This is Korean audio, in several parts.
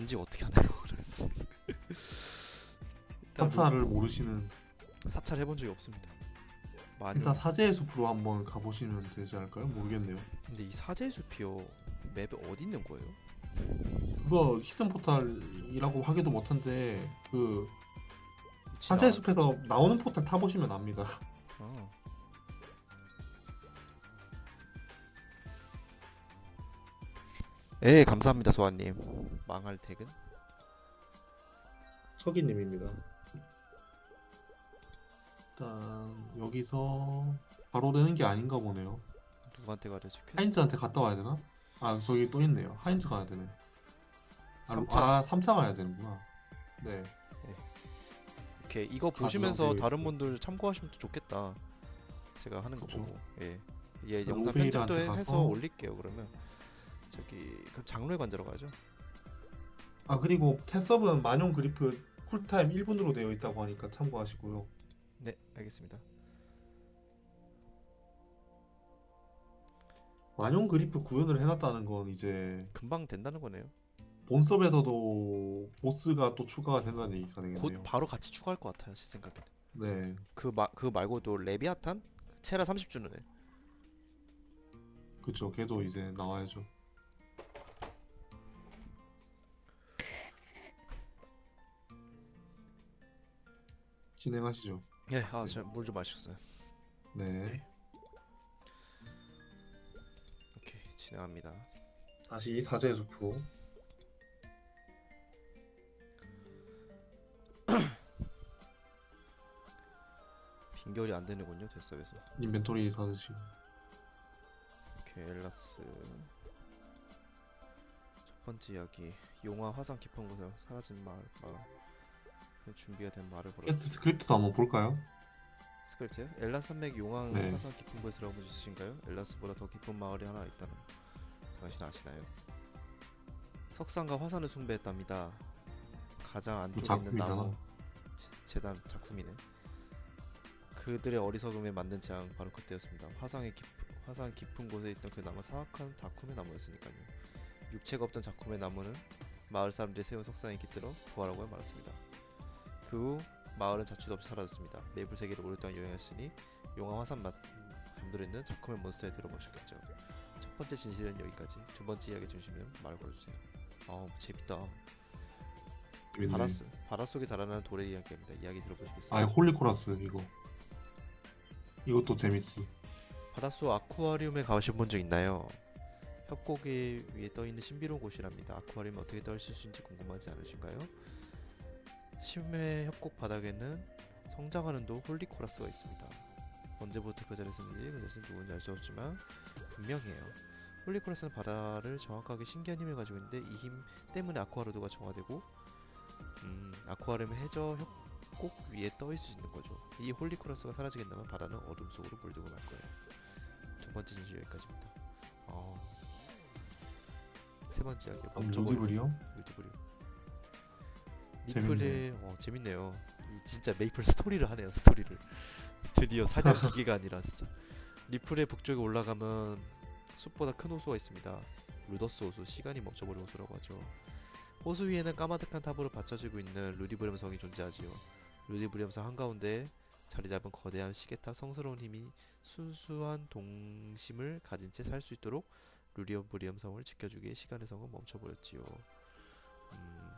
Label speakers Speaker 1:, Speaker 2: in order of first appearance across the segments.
Speaker 1: 전직 어떻게 하나요? 일단 뭐
Speaker 2: 사찰을 모르시는
Speaker 1: 사찰 해본 적이 없습니다. 많이
Speaker 2: 일단 사제의 숲으로 한번 가보시면 되지 않을까요? 모르겠네요.
Speaker 1: 근데 이 사제의 숲이요 맵에 어디 있는 거예요?
Speaker 2: 그거 히든 포탈이라고 하기도 못한데 그 사제의 숲에서 나오는 포탈 타보시면 압니다.
Speaker 1: 아. 예 감사합니다 소아님 망할 퇴근
Speaker 2: 서기님입니다. 일단 여기서 바로 되는 게 아닌가 보네요.
Speaker 1: 누구한테 가려지 퀘스트
Speaker 2: 하인즈한테 갔다 와야 되나? 아 저기 또 있네요. 하인즈 가야 되네. 아,
Speaker 1: 삼차.
Speaker 2: 아 3차 가야 되는구나. 네.
Speaker 1: 오케이 이거
Speaker 2: 가지고
Speaker 1: 보시면서 다른. 분들 참고하시면 또 좋겠다 제가 하는 거
Speaker 2: 그쵸.
Speaker 1: 보고 예, 예 영상 편집도 해- 해서 올릴게요 그러면 저기 그럼 장로의 관자로 가죠
Speaker 2: 아 그리고 캐서브는 만용 그리프 쿨타임 1분으로 되어 있다고 하니까 참고하시고요.
Speaker 1: 네 알겠습니다
Speaker 2: 만용 그리프 구현을 해놨다는 건 이제
Speaker 1: 금방 된다는 거네요
Speaker 2: 본섭에서도 보스가 또 추가가 된다는 얘기가
Speaker 1: 곧
Speaker 2: 되겠네요.
Speaker 1: 바로 같이 추가할 것 같아요 제 생각에는
Speaker 2: 네.
Speaker 1: 그, 마, 그 말고도 레비아탄? 체라 30주는 애
Speaker 2: 그쵸. 걔도 이제 나와야죠. 진행하시죠.
Speaker 1: 예, 아, 저물 좀 마셨어요.
Speaker 2: 네.
Speaker 1: 오케이, 진행합니다.
Speaker 2: 다시 사제의 숲으로.
Speaker 1: 빈결이 안 되는군요, 대서에서.
Speaker 2: 인벤토리 사드시고.
Speaker 1: 오케이, 엘라스. 첫 번째 이야기. 용화 화산 깊은 곳에 사라진 마을. 마을. 그 준비가 된 말을 보라.
Speaker 2: 퀘스트 스크립트도 한번 볼까요?
Speaker 1: 스크립트요? 엘라스 산맥 용왕
Speaker 2: 네.
Speaker 1: 화산 깊은 곳에 들어본 적 있으신가요? 엘라스보다 더 깊은 마을이 하나 있다는 당신 아시나요? 석상과 화산을 숭배했답니다. 가장 안쪽에 있는
Speaker 2: 작품이잖아.
Speaker 1: 나무 제- 재단 작품이네. 그들의 어리석음에 만든 재앙 바로 그때였습니다. 화상의 깊 화산 깊은 곳에 있던 그 나무 사악한 다쿰의 나무였으니까요. 육체가 없던 작품의 나무는 마을 사람들이 세운 석상에 깃들어 부활하고 말았습니다. 그 후 마을은 자취도 없이 사라졌습니다. 메이플 세계를 오랫동안 여행했으니 용화 화산 맛 잠들어 있는 작품의 몬스터에 들어보셨겠죠. 첫 번째 진실은 여기까지. 두 번째 이야기 중심은 말 걸어주세요. 아 재밌다.
Speaker 2: 재밌네.
Speaker 1: 바다 속 바다 속에 자라나는 돌의 이야기입니다. 이야기 들어보시겠어요?
Speaker 2: 아 홀리코라스 이거. 이것도 재밌어.
Speaker 1: 바닷속 아쿠아리움에 가보신 분적 있나요? 협곡에 위에 떠 있는 신비로운 곳이랍니다. 아쿠아리움 어떻게 떠 있을 수 있는지 궁금하지 않으신가요? 심해 협곡 바닥에는 성장하는 도 홀리코라스가 있습니다. 언제부터 그 자리에 있는지 그것은 누군지 알 수 없지만 분명해요. 홀리코라스는 바다를 정확하게 신기한 힘을 가지고 있는데 이 힘 때문에 아쿠아로드가 정화되고 음, 아쿠아리움 해저 협곡 위에 떠 있을 수 있는 거죠. 이 홀리코라스가 사라지게 된다면 바다는 어둠 속으로 물들고 말 거예요. 두 번째 진실 여기까지입니다. 어... 세 번째 이야기 멈춰버려.
Speaker 2: 루디브리요?
Speaker 1: 루디브리
Speaker 2: 재밌네.
Speaker 1: 리플의 어 재밌네요. 이 진짜 메이플 스토리를 하네요. 스토리를 드디어 사냥 기계가 아니라 진짜 리플의 북쪽에 올라가면 숲보다 큰 호수가 있습니다. 루더스 호수, 시간이 멈춰버린 호수라고 하죠. 호수 위에는 까마득한 탑으로 받쳐지고 있는 루디브리엄 성이 존재하지요. 루디브리엄 성 한가운데 자리 잡은 거대한 시계탑 성스러운 힘이 순수한 동심을 가진 채 살 수 있도록 루디브리엄 성을 지켜주기에 시간의 성은 멈춰버렸지요. 음...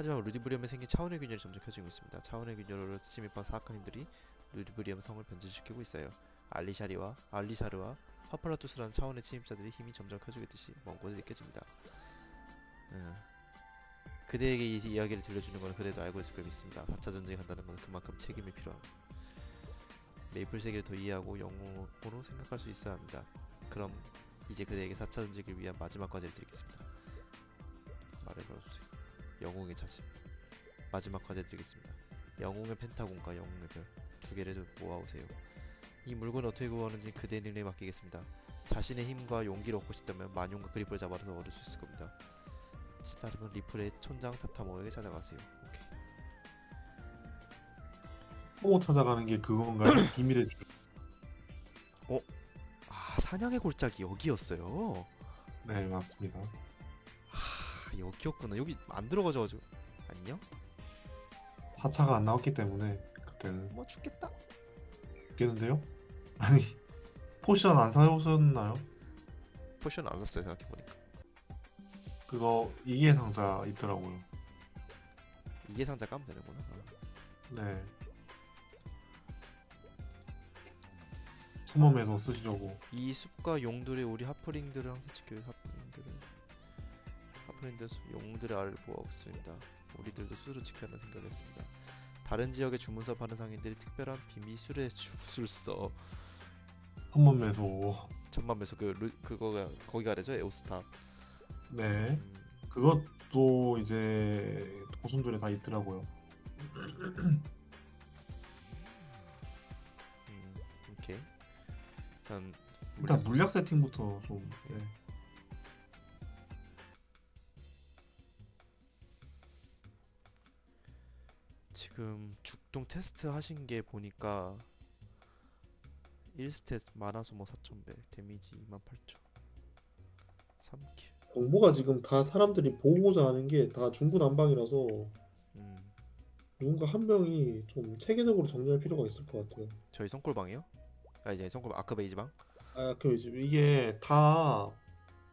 Speaker 1: 하지만 루디브리엄에 생긴 차원의 균열이 점점 켜지고 있습니다. 차원의 균열로 사악한 힘들이 루디브리엄 성을 변질시키고 있어요. 알리샤리와 알리샤르와 파팔라투스라는 차원의 침입자들의 힘이 점점 커지고 있듯이 먼 곳에 느껴집니다. 음. 그대에게 이 이야기를 들려주는 건 그대도 알고 있을 걸 믿습니다. 4차 전쟁이 간다는 건 그만큼 책임이 필요합니다. 메이플 세계를 더 이해하고 영웅으로 생각할 수 있어야 합니다. 그럼 이제 그대에게 4차 전쟁을 위한 마지막 과제를 드리겠습니다. 말을 걸어주세요. 영웅의 자질. 마지막 과제 드리겠습니다. 영웅의 펜타곤과 영웅의 별 두 개를 좀 모아오세요. 이 물건을 어떻게 구하는지 그대의 능력에 맡기겠습니다. 자신의 힘과 용기를 얻고 싶다면 만용과 그리프를 잡아서 얻을 수 있을 겁니다. 따르면 리플의 촌장 타타모에게 찾아가세요. 오케이.
Speaker 2: 또 찾아가는 게 그건가요? 비밀의 줄.
Speaker 1: 아 사냥의 골짜기 여기였어요.
Speaker 2: 네 맞습니다.
Speaker 1: 하, 어 귀엽구나 여기 안 들어가져가지고 안녕?
Speaker 2: 4차가 안 나왔기 때문에 그때는
Speaker 1: 뭐 죽겠다
Speaker 2: 웃겠는데요? 아니 포션 안 사오셨나요?
Speaker 1: 포션 안 샀어요 생각해보니까
Speaker 2: 그거 이게 상자 있더라고요.
Speaker 1: 이게 상자 까면 되는구나 아.
Speaker 2: 네. 소몸에서 쓰시려고.
Speaker 1: 이 숲과 용들의 우리 하프링들을 항상 지켜요 하프링들을 숲 용들의 알을 보았습니다 우리들도 술을 지켜야 생각했습니다 다른 지역의 주문서 파는 상인들이 특별한 비밀 술의 주술서
Speaker 2: 소몸에서
Speaker 1: 천만에서 그 루, 그거가 거기가 아래죠 에오스탑
Speaker 2: 네.
Speaker 1: 음,
Speaker 2: 그것도 이제 고순들에 다 있더라고요.
Speaker 1: 음, 오케이 일단
Speaker 2: 일단 물약 세팅부터 좀. 네.
Speaker 1: 지금 죽동 테스트 하신 게 보니까 1스탯 만화 소모 4,100 데미지 28,000 3킬
Speaker 3: 정보가 지금 다 사람들이 보고자 하는 게 다 중구난방이라서
Speaker 1: 음
Speaker 3: 누군가 한 명이 좀 체계적으로 정리할 필요가 있을 것 같아요.
Speaker 1: 저희 성골방이요? 아 이제 성골방 아크베이지방?
Speaker 3: 아, 그 이제
Speaker 2: 이게 다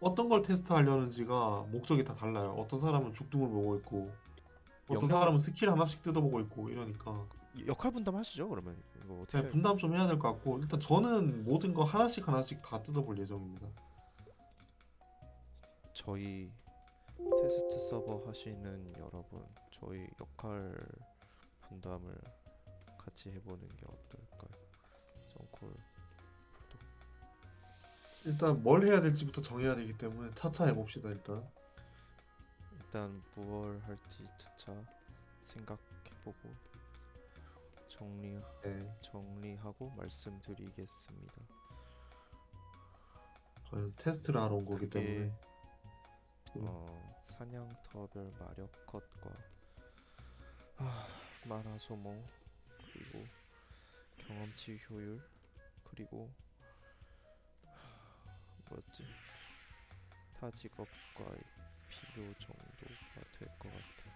Speaker 2: 어떤 걸 테스트하려는지가 목적이 다 달라요. 어떤 사람은 죽둥을 보고 있고, 어떤
Speaker 1: 영향-
Speaker 2: 사람은 스킬 하나씩 뜯어보고 있고 이러니까
Speaker 1: 이- 역할 분담 하시죠 그러면 이거 어떻게
Speaker 2: 그냥 분담 좀 해야 될 것 같고 일단 저는 모든 거 하나씩 하나씩 다 뜯어볼 예정입니다.
Speaker 1: 저희 테스트 서버 하시는 여러분 저희 역할 분담을 같이 해보는 게 어떨까요? 프로도
Speaker 2: 일단 뭘 해야 될지부터 정해야 되기 때문에 차차 해봅시다 일단.
Speaker 1: 일단 무얼 할지 차차 생각해보고 정리
Speaker 2: 네.
Speaker 1: 정리하고 말씀드리겠습니다.
Speaker 2: 저는 테스트를 하러 온 거기 때문에
Speaker 1: 어, 사냥 터별 마력 컷과 아, 만화 소모 그리고 경험치 효율 그리고 하, 뭐였지 타 직업과 의 비교 정도가 될 것 같아.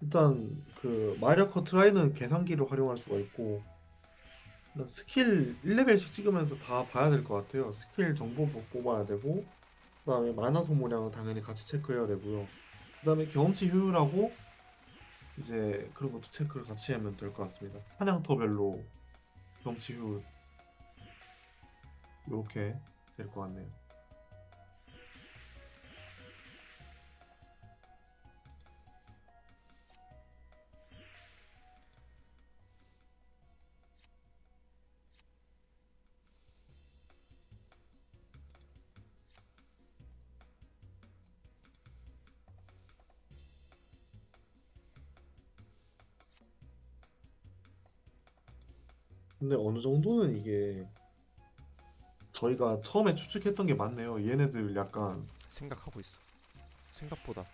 Speaker 2: 일단 그 마리오 커트라인은 계산기를 활용할 수가 있고 스킬 1레벨씩 찍으면서 다 봐야 될 것 같아요. 스킬 정보 뭐 뽑아야 되고 그다음에 만화 소모량은 당연히 같이 체크해야 되고요. 그다음에 경험치 효율하고 이제 그런 것도 체크를 같이 하면 될 것 같습니다. 사냥터별로 경험치 효율 이렇게 될 것 같네요. 근데 어느 정도는 이게 저희가 처음에 추측했던 게 맞네요. 얘네들 약간
Speaker 1: 생각하고 있어. 생각보다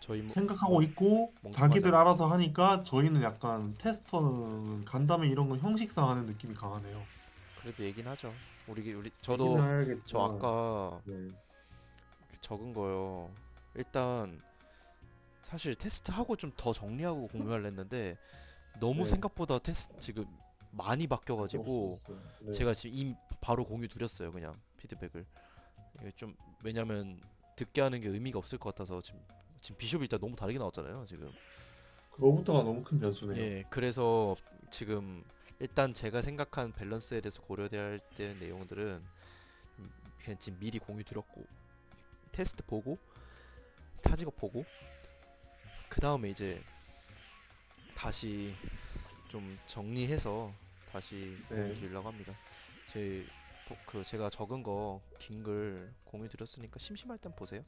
Speaker 1: 저희 뭐
Speaker 2: 생각하고 있고
Speaker 1: 멍청하잖아.
Speaker 2: 자기들 알아서 하니까 저희는 약간 테스터는 간담회 이런 건 형식상 하는 느낌이 강하네요.
Speaker 1: 그래도 얘긴 하죠. 우리 우리 저도 저 아까
Speaker 3: 네.
Speaker 1: 적은 거요. 일단 사실 테스트하고 좀 더 정리하고 공유하려 했는데 너무
Speaker 3: 네.
Speaker 1: 생각보다 테스트 지금 많이 바뀌어가지고.
Speaker 3: 네.
Speaker 1: 제가 지금 이 바로 공유 드렸어요 그냥 피드백을 이게 좀 왜냐면 듣게 하는 게 의미가 없을 것 같아서 지금 지금 비숍이 일단 너무 다르게 나왔잖아요 지금
Speaker 2: 그거부터가 너무 큰 변수네요.
Speaker 1: 예 그래서 지금 일단 제가 생각한 밸런스에 대해서 고려돼야 할 때 내용들은 음, 그냥 지금 미리 공유 드렸고 테스트 보고 타직업 보고 그 다음에 이제 다시 좀 정리해서 다시
Speaker 2: 네.
Speaker 1: 드리려고 합니다. 제 그 제가 적은 거 긴 글 공유 드렸으니까 심심할 땐 보세요.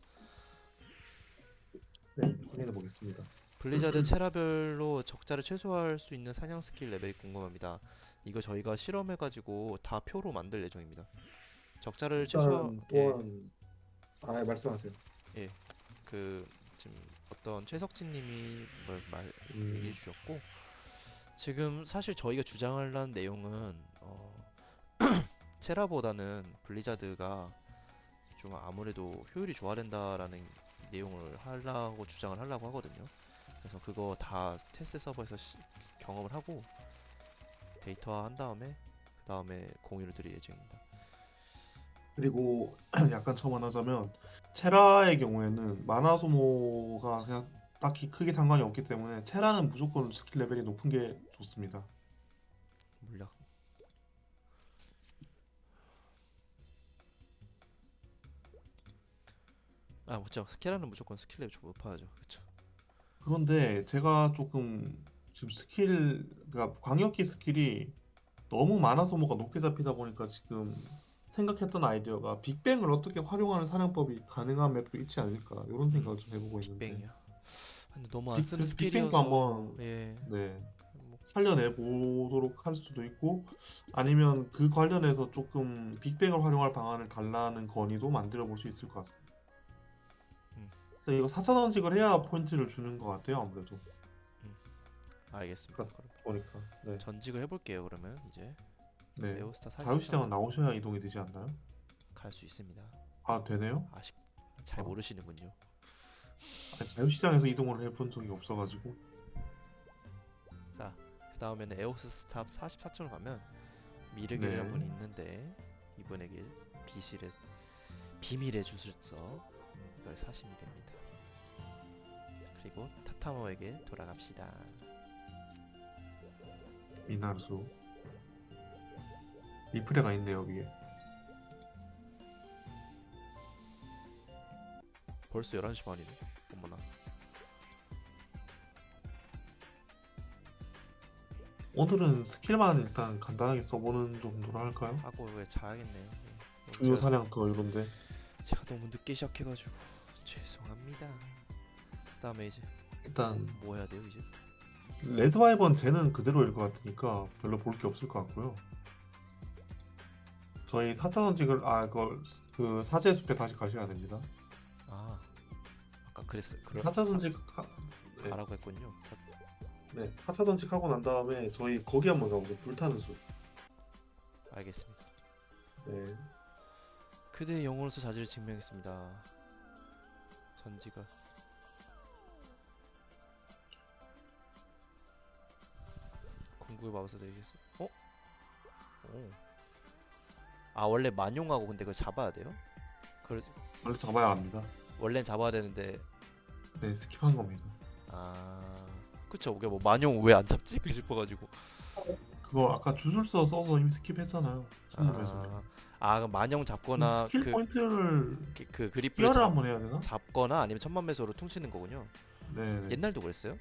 Speaker 2: 네, 확인해 보겠습니다.
Speaker 1: 블리자드 체라별로 적자를 최소화할 수 있는 사냥 스킬 레벨이 궁금합니다. 이거 저희가 실험해가지고 다 표로 만들 예정입니다. 적자를 최소화
Speaker 3: 일단
Speaker 1: 예,
Speaker 3: 또한 아 말씀하세요.
Speaker 1: 그 지금 어떤 최석진님이 뭘말
Speaker 3: 음,
Speaker 1: 얘기해 주셨고 지금 사실 저희가 주장하려는 내용은 어, 체라보다는 블리자드가 좀 아무래도 효율이 좋아야 된다라는 내용을 하려고 주장을 하려고 하거든요. 그래서 그거 다 테스트 서버에서 시- 경험을 하고 데이터화 한 다음에 그 다음에 공유를 드릴 예정입니다.
Speaker 2: 그리고 약간 첨언하자면 체라의 경우에는 마나 소모가 그냥 딱히 크게 상관이 없기 때문에 체라는 무조건 스킬 레벨이 높은 게 좋습니다.
Speaker 1: 물약 아 맞죠 스케라는 무조건 스킬 레벨 좀 높아야죠. 그쵸?
Speaker 2: 그런데 제가 조금 지금 스킬, 그러니까 광역기 스킬이 너무 마나 소모가 높게 잡히다 보니까 지금 생각했던 아이디어가 빅뱅을 어떻게 활용하는 사냥법이 가능한 맵도 있지 않을까 이런 생각을 좀 해보고 있는데.
Speaker 1: 빅뱅이야 근데 너무 안
Speaker 2: 빅-
Speaker 1: 쓰는 스킬이어서
Speaker 2: 한번 예네
Speaker 1: 뭐,
Speaker 2: 살려내 보도록 할 수도 있고 아니면 그 관련해서 조금 빅뱅을 활용할 방안을 달라는 건의도 만들어 볼 수 있을 것 같습니다.
Speaker 1: 음.
Speaker 2: 그래서 이거 사차 전직을 해야 포인트를 주는 것 같아요 아무래도
Speaker 1: 알겠습니다
Speaker 2: 그럼.
Speaker 1: 그럼
Speaker 2: 보니까 네,
Speaker 1: 전직을 해볼게요 그러면 이제
Speaker 2: 네.
Speaker 1: 에오스타
Speaker 2: 자유시장은
Speaker 1: 44천
Speaker 2: 나오셔야 이동이 되지 않나요?
Speaker 1: 갈 수 있습니다
Speaker 2: 아 되네요?
Speaker 1: 아쉽 잘
Speaker 2: 어.
Speaker 1: 모르시는군요
Speaker 2: 자유시장에서 이동을 해본 적이 없어가지고
Speaker 1: 자, 그 다음에는 에오스 스탑 44층을 가면 미르길이라는
Speaker 2: 네.
Speaker 1: 분이 있는데 이분에게 비실의 비밀의 주술서 이걸 사시면 됩니다. 그리고 타타모에게 돌아갑시다.
Speaker 2: 미나르수 리플레가 있네요 위에
Speaker 1: 벌써 11시 반이네. 어머나.
Speaker 2: 오늘은 스킬만 일단 간단하게 써보는 정도로 할까요?
Speaker 1: 하고 왜 자야겠네요. 예.
Speaker 2: 주요
Speaker 1: 제가,
Speaker 2: 사냥터 이런데
Speaker 1: 제가 너무 늦게 시작해가지고 죄송합니다. 그다음에 이제
Speaker 2: 일단
Speaker 1: 뭐 해야 돼요 이제?
Speaker 2: 레드 와이번 쟤는 그대로일 것 같으니까 별로 볼 게 없을 것 같고요. 저희 4차 전직을 아 그걸 그 사제 숲에 다시 가셔야 됩니다.
Speaker 1: 아 아까 그랬어요. 그럼
Speaker 2: 4차 전직 하, 네.
Speaker 1: 가라고 했군요. 사-
Speaker 2: 네 4차 전직 하고 난 다음에 저희 거기 한번 가보죠. 불타는 숲.
Speaker 1: 알겠습니다.
Speaker 2: 네.
Speaker 1: 그대의 영혼으로서 자질을 증명했습니다. 전지가 궁극의 마법사 되겠어? 어? 오. 아 원래 만용하고 근데 그걸 잡아야 돼요? 그걸
Speaker 2: 원래 잡아야 합니다.
Speaker 1: 원래는 잡아야 되는데
Speaker 2: 네 스킵한 겁니다.
Speaker 1: 아 그쵸 이게 뭐 만용 왜 안 잡지? 그 싶어가지고
Speaker 2: 그거 아까 주술서 써서 이미 스킵했잖아요.
Speaker 1: 아, 아 그럼 만용 잡거나
Speaker 2: 스킬
Speaker 1: 그,
Speaker 2: 포인트를
Speaker 1: 그, 그
Speaker 2: 피어를
Speaker 1: 잡,
Speaker 2: 한번 해야 되나?
Speaker 1: 잡거나 아니면 천만 배소로 퉁치는 거군요.
Speaker 2: 네. 네.
Speaker 1: 옛날도 그랬어요?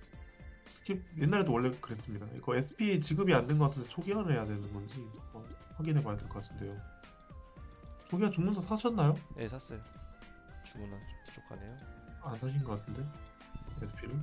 Speaker 2: 스킵 옛날에도 원래 그랬습니다. 이거 SP 지급이 안 된 것 같은데 초기화를 해야 되는 건지 어, 확인해 봐야 될 것 같은데요. 초기화 주문서 사셨나요?
Speaker 1: 네 샀어요. 주문은 좀 부족하네요.
Speaker 2: 안 사신 것 같은데 SP를?